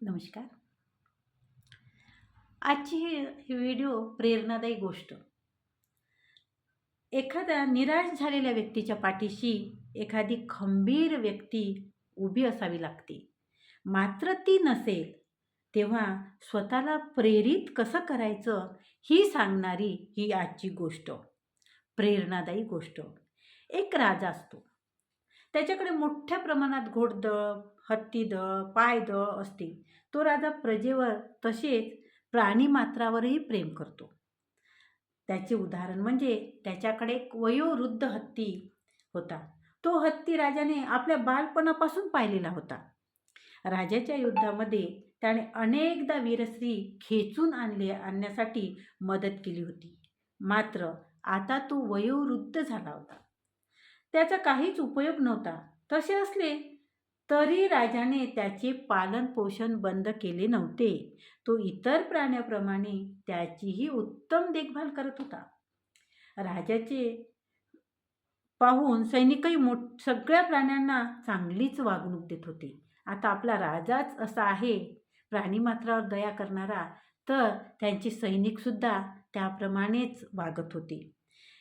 नमस्कार. आजची ही व्हिडिओ प्रेरणादायी गोष्ट. एखाद्या निराश झालेल्या व्यक्तीच्या पाठीशी एखादी खंबीर व्यक्ती उभी असावी लागते. मात्र ती नसेल तेव्हा स्वतःला प्रेरित कसं करायचं ही सांगणारी ही आजची गोष्ट. प्रेरणादायी गोष्ट. एक राजा असतो. त्याच्याकडे मोठ्या प्रमाणात घोडदळ हत्तीदळ पायदळ असते तो राजा प्रजेवर तसेच प्राणीमात्रावरही प्रेम करतो. त्याचे उदाहरण म्हणजे त्याच्याकडे एक वयोवृद्ध हत्ती होता. तो हत्ती राजाने आपल्या बालपणापासून पाहिलेला होता. राजाच्या युद्धामध्ये त्याने अनेकदा वीरश्री खेचून आणले आणण्यासाठी मदत केली होती. मात्र आता तो वयोवृद्ध झाला होता. त्याचा काहीच उपयोग नव्हता. तसे असले तरी राजाने त्याचे पालनपोषण बंद केले नव्हते. तो इतर प्राण्याप्रमाणे त्याचीही उत्तम देखभाल करत होता. राजाचे पाहून सैनिकही मोठ सगळ्या प्राण्यांना चांगलीच वागणूक देत होते. आता आपला राजाच असा आहे प्राणीमात्रावर दया करणारा तर त्यांचे सैनिकसुद्धा त्याप्रमाणेच वागत होते.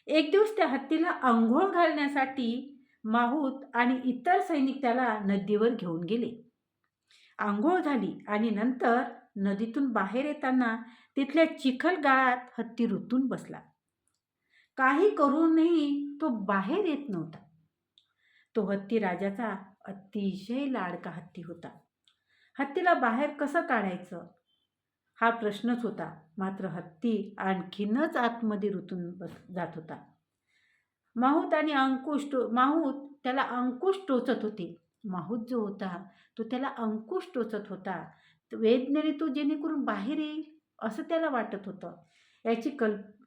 एक दिवस त्या हत्तीला आंघोळ घालण्यासाठी माहूत आणि इतर सैनिक त्याला नदीवर घेऊन गेले. आंघोळ झाली आणि नंतर नदीतून बाहेर येताना तिथल्या चिखल गाळात हत्ती रुतून बसला. काही करूनही तो बाहेर येत नव्हता. तो हत्ती राजाचा अतिशय लाडका हत्ती होता. हत्तीला बाहेर कसं काढायचं? हा प्रश्नच होता. मात्र हत्ती आणखीनच आतमध्ये रुतून बस जात होता. माहूत आणि अंकुश टो माहूत त्याला अंकुश टोचत होते. माहूत जो होता तो त्याला अंकुश टोचत होता. वेदनेने तो जेणेकरून बाहेर येईल असं त्याला वाटत होतं. याची कल्प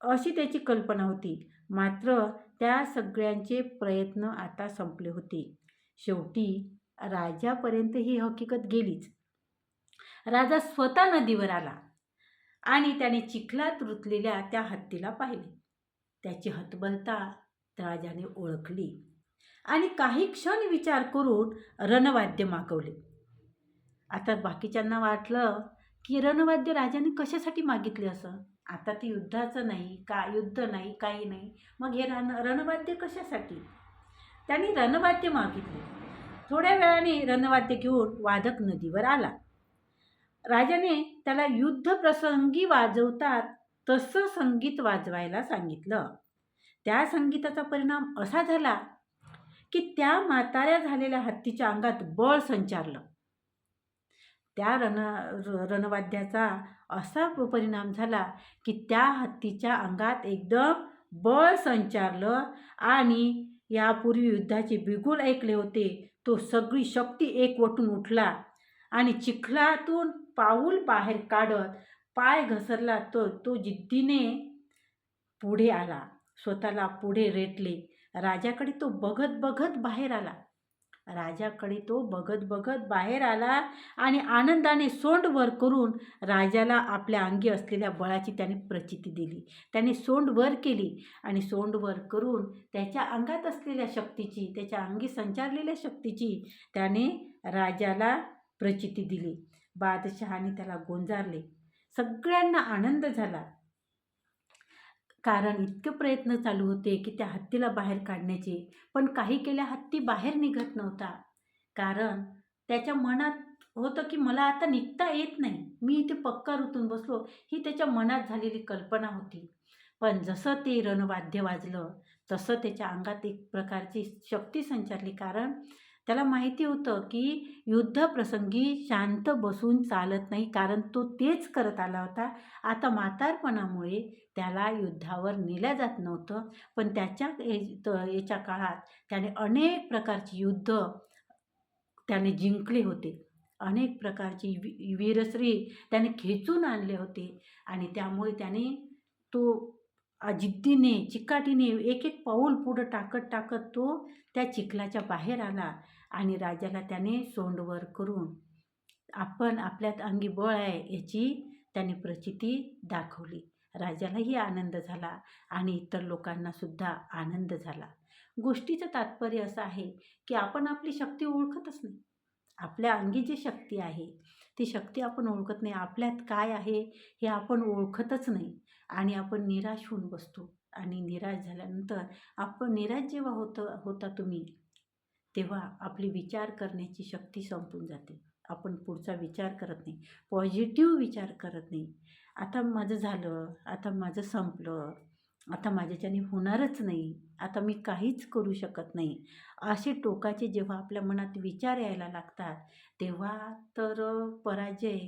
अशी त्याची कल्पना होती. मात्र त्या सगळ्यांचे प्रयत्न आता संपले होते. शेवटी राजापर्यंत ही हकीकत गेलीच. राजा स्वतः नदीवर आला. आणि त्याने चिखलात रुतलेल्या त्या हत्तीला पाहिले. त्याची हतबलता राजाने ओळखली आणि काही क्षण विचार करून रणवाद्य मागवले. आता बाकीच्यांना वाटलं की रणवाद्य राजाने कशासाठी मागितले असं? आता ते युद्धाचं नाही का युद्ध नाही काही नाही. मग हे रण रणवाद्य कशासाठी? त्यांनी रणवाद्य मागितले. थोड्या वेळाने रणवाद्य घेऊन वादक नदीवर आला. राजाने त्याला युद्धप्रसंगी वाजवतात तसं संगीत वाजवायला सांगितलं. त्या संगीताचा परिणाम असा झाला की त्या म्हाताऱ्या झालेल्या हत्तीच्या अंगात बळ संचारलं. त्या रण रणवाद्याचा असा परिणाम झाला की त्या हत्तीच्या अंगात एकदम बळ संचारलं आणि यापूर्वी युद्धाचे बिगुल ऐकले होते. तो सगळी शक्ती एकवटून उठला आणि चिखलातून पाऊल बाहेर काढत पाय घसरला तो तो जिद्दीने पुढे आला. स्वतःला पुढे रेटले. राजाकडे तो बघत बघत बाहेर आला. राजाकडे तो बघत बघत बाहेर आला आणि आनंदाने सोंडवर करून राजाला आपल्या अंगी असलेल्या बळाची त्याने प्रचिती दिली. त्याने सोंड वर केली आणि सोंड वर करून त्याच्या अंगात असलेल्या शक्तीची त्याच्या अंगी संचारलेल्या शक्तीची त्याने राजाला प्रचिती दिली. बादशहाने त्याला गोंजारले. सगळ्यांना आनंद झाला. कारण इतके प्रयत्न चालू होते की त्या हत्तीला बाहेर काढण्याचे पण काही केल्या हत्ती बाहेर निघत नव्हता. कारण त्याच्या मनात होतं की मला आता निघता येत नाही. मी इथे पक्का ऋतून बसलो ही त्याच्या मनात झालेली कल्पना होती. पण जसं ते रणवाद्य वाजलं तसं त्याच्या अंगात एक प्रकारची शक्ती संचारली. कारण त्याला माहिती होतं की युद्धप्रसंगी शांत बसून चालत नाही कारण तो तेच करत आला होता. आता म्हातारपणामुळे त्याला युद्धावर नेल्या जात नव्हतं पण त्याच्या याच्या काळात त्याने अनेक प्रकारची युद्ध त्याने जिंकले होते. अनेक प्रकारची वि वीरश्री त्याने खेचून आणले होते आणि त्यामुळे त्याने तो जिद्दीने चिकाटीने एक एक पाऊल पुढं टाकत टाकत तो त्या चिखलाच्या बाहेर आला आणि राजाला त्याने सोंडवर करून आपण आपल्यात अंगी बळ आहे याची त्याने प्रचिती दाखवली. राजालाही आनंद झाला आणि इतर लोकांनासुद्धा आनंद झाला. गोष्टीचं तात्पर्य असं आहे की आपण आपली शक्ती ओळखतच नाही. आपल्या अंगी जी शक्ती आहे ती शक्ती आपण ओळखत नाही. आपल्यात काय आहे हे आपण ओळखतच नाही. आणि आपण निराश होऊन बसतो. आणि निराश झाल्यानंतर आपण निराश जेव्हा होतं होता तुम्ही तेव्हा आपली विचार करण्याची शक्ती संपून जाते. आपण पुढचा विचार करत नाही. पॉझिटिव्ह विचार करत नाही. आता माझं झालं आता माझं संपलं आता माझ्याच्याने होणारच नाही आता मी काहीच करू शकत नाही. असे टोकाचे जेव्हा आपल्या मनात विचार यायला लागतात तेव्हा तर पराजय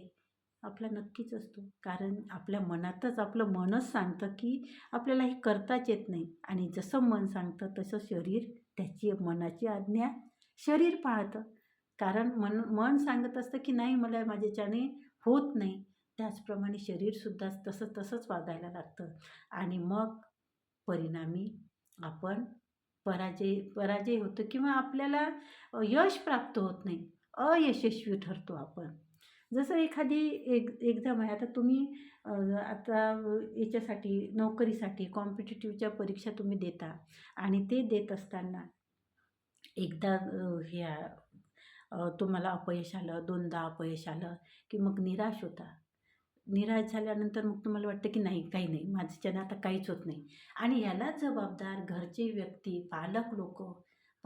आपला नक्कीच असतो. कारण आपल्या मनातच आपलं मनच सांगतं की आपल्याला हे करताच येत नाही. आणि जसं मन सांगतं तसं शरीर त्याची मनाची आज्ञा शरीर पाळतं. कारण मन मन सांगत असतं की नाही मला माझ्याच्याने होत नाही. त्याचप्रमाणे शरीरसुद्धा तसं तसंच वागायला लागतं. आणि मग परिणामी आपण पराजय पराजय होतो किंवा आपल्याला यश प्राप्त होत नाही. अयशस्वी ठरतो आपण. जसं एखादी एक एक्झाम आहे आता तुम्ही आता याच्यासाठी नोकरीसाठी कॉम्पिटिटिव्हच्या परीक्षा तुम्ही देता आणि ते देत असताना एकदा ह्या तुम्हाला अपयश आलं दोनदा अपयश आलं की मग निराश होता. निराश झाल्यानंतर मग तुम्हाला वाटतं की नाही काही नाही माझ्याच्यानं आता काहीच होत नाही. आणि याला जबाबदार घरचे व्यक्ती पालक लोक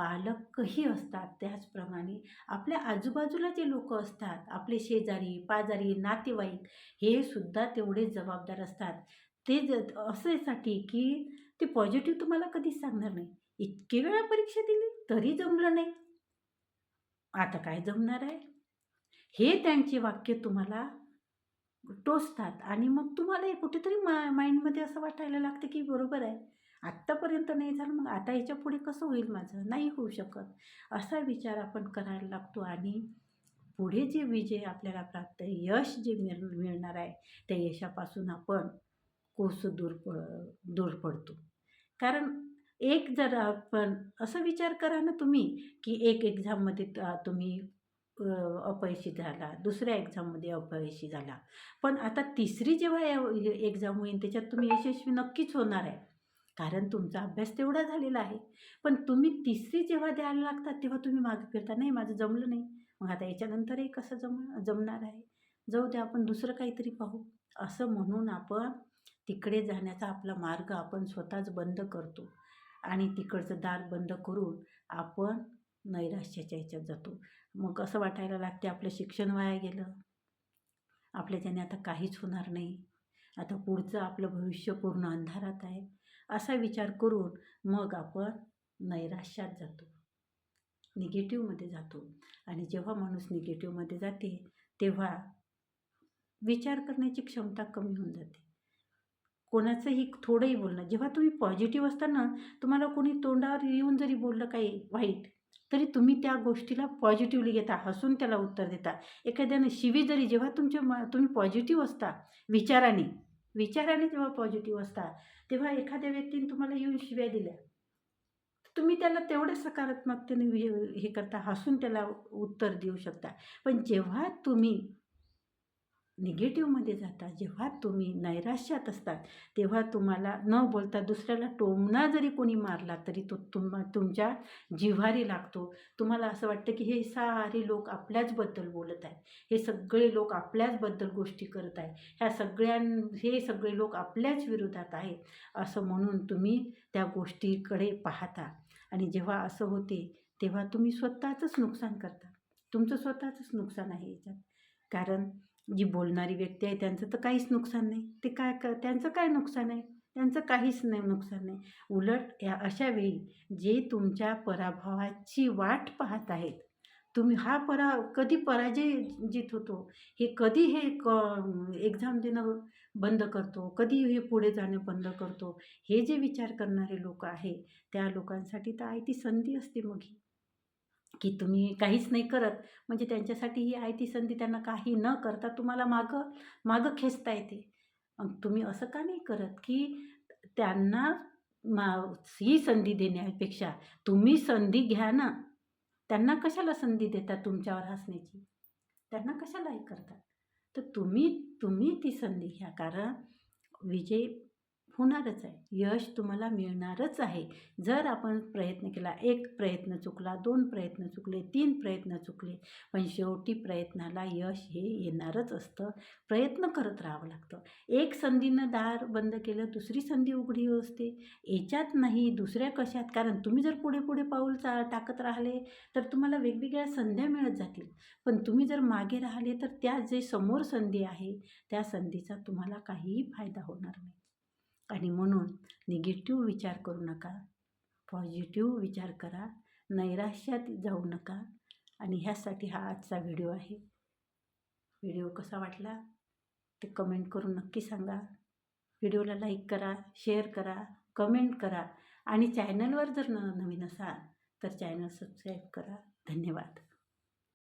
पालकही असतात त्याचप्रमाणे. आपल्या आजूबाजूला जे लोक असतात आपले शेजारी पाजारी नातेवाईक हे सुद्धा तेवढे जबाबदार असतात. ते ज असेसाठी की ते पॉझिटिव्ह तुम्हाला कधीच सांगणार नाही. इतके वेळा परीक्षा दिली तरी जमलं नाही. आता काय जमणार आहे? हे त्यांचे वाक्य तुम्हाला टोचतात आणि मग तुम्हाला कुठेतरी मा माइंडमध्ये असं वाटायला लागतं की बरोबर आहे. आत्तापर्यंत नाही झालं मग आता ह्याच्या पुढे कसं होईल माझं? नाही होऊ शकत. असा विचार आपण करायला लागतो आणि पुढे जे विजय आपल्याला प्राप्त आहे यश जे मिळ मिळणार आहे त्या यशापासून आपण कोस दूर प दूर पडतो. कारण एक जर आपण असं विचार करा ना तुम्ही की एक एक्झाममध्ये तुम्ही अपयशी झाला दुसऱ्या एक्झाममध्ये अपयशी झाला. पण आता तिसरी जेव्हा एक्झाम होईल त्याच्यात तुम्ही यशस्वी नक्कीच होणार आहे. कारण तुमचा अभ्यास तेवढा झालेला आहे. पण तुम्ही तिसरी जेव्हा द्यायला लागतात तेव्हा तुम्ही मागे फिरता नाही माझं जमलं नाही. मग आता याच्यानंतरही कसं जम जमणार आहे? जाऊ दे आपण दुसरं काहीतरी पाहू. असं म्हणून आपण तिकडे जाण्याचा आपला मार्ग आपण स्वतःच बंद करतो. आणि तिकडचं दार बंद करून आपण नैराश्याच्या ह्याच्यात जातो. मग असं वाटायला लागते आपलं शिक्षण वाया गेलं. आपल्याच्याने आता काहीच होणार नाही. आता पुढचं आपलं भविष्य पूर्ण अंधारात आहे. असा विचार करून मग आपण नैराश्यात जातो. निगेटिव्हमध्ये जातो. आणि जेव्हा माणूस निगेटिव्हमध्ये जाते तेव्हा विचार करण्याची क्षमता कमी होऊन जाते. कोणाचंही थोडंही बोलणं जेव्हा तुम्ही पॉझिटिव्ह असताना तुम्हाला कोणी तोंडावर येऊन जरी बोललं काही वाईट तरी तुम्ही त्या गोष्टीला पॉझिटिव्हली घेता हसून त्याला उत्तर देता. एखाद्यानं शिवी जरी जेव्हा तुमच्या तुम्ही पॉझिटिव्ह असता विचाराने विचाराने जेव्हा पॉझिटिव्ह असता तेव्हा एखाद्या व्यक्तीने तुम्हाला येऊन शिव्या दिल्या. तुम्ही त्याला तेवढ्या सकारात्मकतेने हे करता हसून त्याला उत्तर देऊ शकता. पण जेव्हा तुम्ही निगेटिव्हमध्ये जाता. जेव्हा तुम्ही नैराश्यात असतात तेव्हा तुम्हाला न बोलता दुसऱ्याला टोमणा जरी कोणी मारला तरी तो तुम तुमच्या जिव्हारी लागतो. तुम्हाला असं वाटतं की हे सारे लोक आपल्याचबद्दल बोलत आहे हे सगळे लोक आपल्याचबद्दल गोष्टी करत आहे ह्या सगळ्यां हे सगळे लोक आपल्याच विरोधात आहे असं म्हणून तुम्ही त्या गोष्टीकडे पाहता. आणि जेव्हा असं होते तेव्हा तुम्ही स्वतःचंच नुकसान करता. तुमचं स्वतःचंच नुकसान आहे याच्यात. कारण जी बोलणारी व्यक्ती आहे त्यांचं तर काहीच नुकसान नाही. ते काय क त्यांचं काय नुकसान आहे? त्यांचं काहीच नाही नुकसान नाही. उलट या अशा वेळी जे तुमच्या पराभवाची वाट पाहत आहेत तुम्ही हा परा कधी पराजय जित होतो हे कधी हे क एक्झाम देणं बंद करतो कधी हे पुढे जाणं बंद करतो हे जे विचार करणारे लोक आहे त्या लोकांसाठी तर आहे ती संधी असते मग ही. की तुम्ही काहीच नाही करत. म्हणजे त्यांच्यासाठी ही आहे ती संधी त्यांना काही न करता तुम्हाला मागं मागं खेचता येते. मग तुम्ही असं का नाही करत की त्यांना मा ही संधी देण्यापेक्षा तुम्ही संधी घ्या ना. त्यांना कशाला संधी देता तुमच्यावर हसण्याची? त्यांना कशाला हे करतात तर तुम्ही तुम्ही ती संधी घ्या. कारण विजय होणारच आहे. यश तुम्हाला मिळणारच आहे. जर आपण प्रयत्न केला एक प्रयत्न चुकला दोन प्रयत्न चुकले तीन प्रयत्न चुकले पण शेवटी प्रयत्नाला यश हे येणारच असतं. प्रयत्न करत राहावं लागतं. एक संधीनं दार बंद केलं दुसरी संधी उघडी असते. याच्यात नाही दुसऱ्या कशात? कारण तुम्ही जर पुढे पुढे पाऊल चा टाकत राहिले तर तुम्हाला वेगवेगळ्या संध्या मिळत जातील. पण तुम्ही जर मागे राहिले तर त्या जे समोर संधी आहे त्या संधीचा तुम्हाला काहीही फायदा होणार नाही. आणि म्हणून निगेटिव्ह विचार करू नका. पॉझिटिव्ह विचार करा. नैराश्यात जाऊ नका. आणि ह्यासाठी हा आजचा व्हिडिओ आहे. व्हिडिओ कसा वाटला? ते कमेंट करून नक्की सांगा. व्हिडिओला लाईक करा शेअर करा कमेंट करा. आणि चॅनलवर जर न नवीन असाल तर चॅनल सबस्क्राईब करा. धन्यवाद.